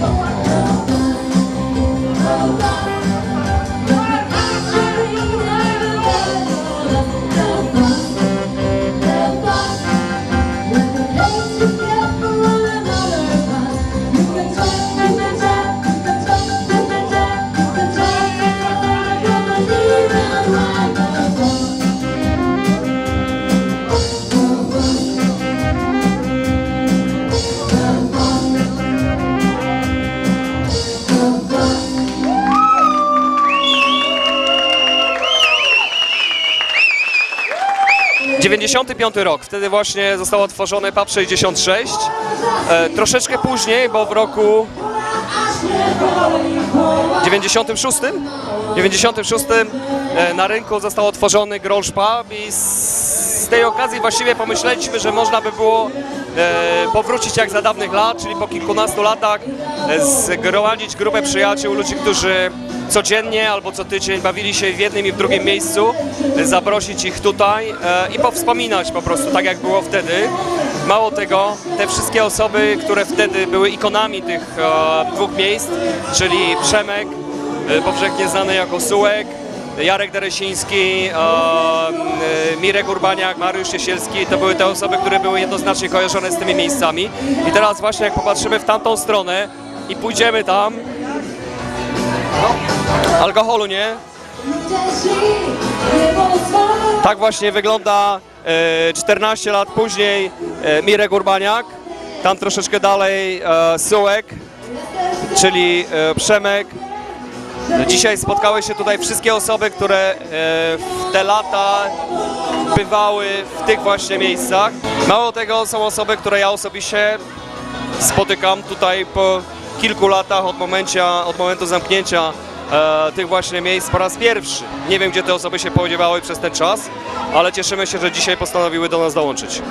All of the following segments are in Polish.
了。95 rok, wtedy właśnie został otworzony PUB 66. E, troszeczkę później, bo w roku 96, 96 e, na rynku został otworzony Grolsch Pub i z tej okazji właściwie pomyśleliśmy, że można by było e, powrócić jak za dawnych lat, czyli po kilkunastu latach e, zgromadzić grupę przyjaciół, ludzi, którzy codziennie albo co tydzień bawili się w jednym i w drugim miejscu, zaprosić ich tutaj e, i powspominać po prostu tak jak było wtedy. Mało tego, te wszystkie osoby, które wtedy były ikonami tych e, dwóch miejsc, czyli Przemek, e, powszechnie znany jako Sułek, Jarek Deresiński, Mirek Urbaniak, Mariusz Jesielski, to były te osoby, które były jednoznacznie kojarzone z tymi miejscami. I teraz właśnie jak popatrzymy w tamtą stronę i pójdziemy tam, alkoholu nie, tak właśnie wygląda e, 14 lat później e, Mirek Urbaniak, tam troszeczkę dalej e, Sułek, czyli e, Przemek. Dzisiaj spotkały się tutaj wszystkie osoby, które e, w te lata bywały w tych właśnie miejscach. Mało tego są osoby, które ja osobiście spotykam tutaj po kilku latach od, momencia, od momentu zamknięcia e, tych właśnie miejsc po raz pierwszy. Nie wiem, gdzie te osoby się podziewały przez ten czas, ale cieszymy się, że dzisiaj postanowiły do nas dołączyć.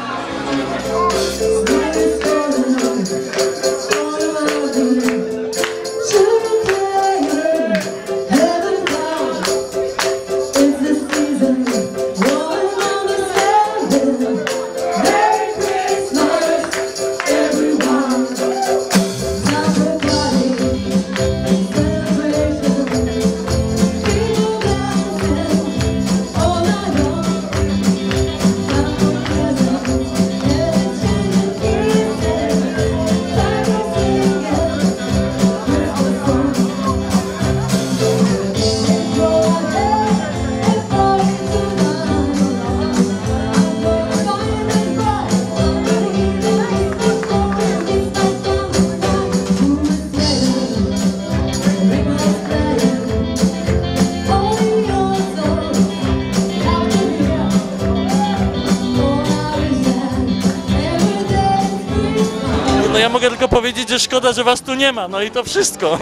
No ja mogę tylko powiedzieć, że szkoda, że was tu nie ma, no i to wszystko.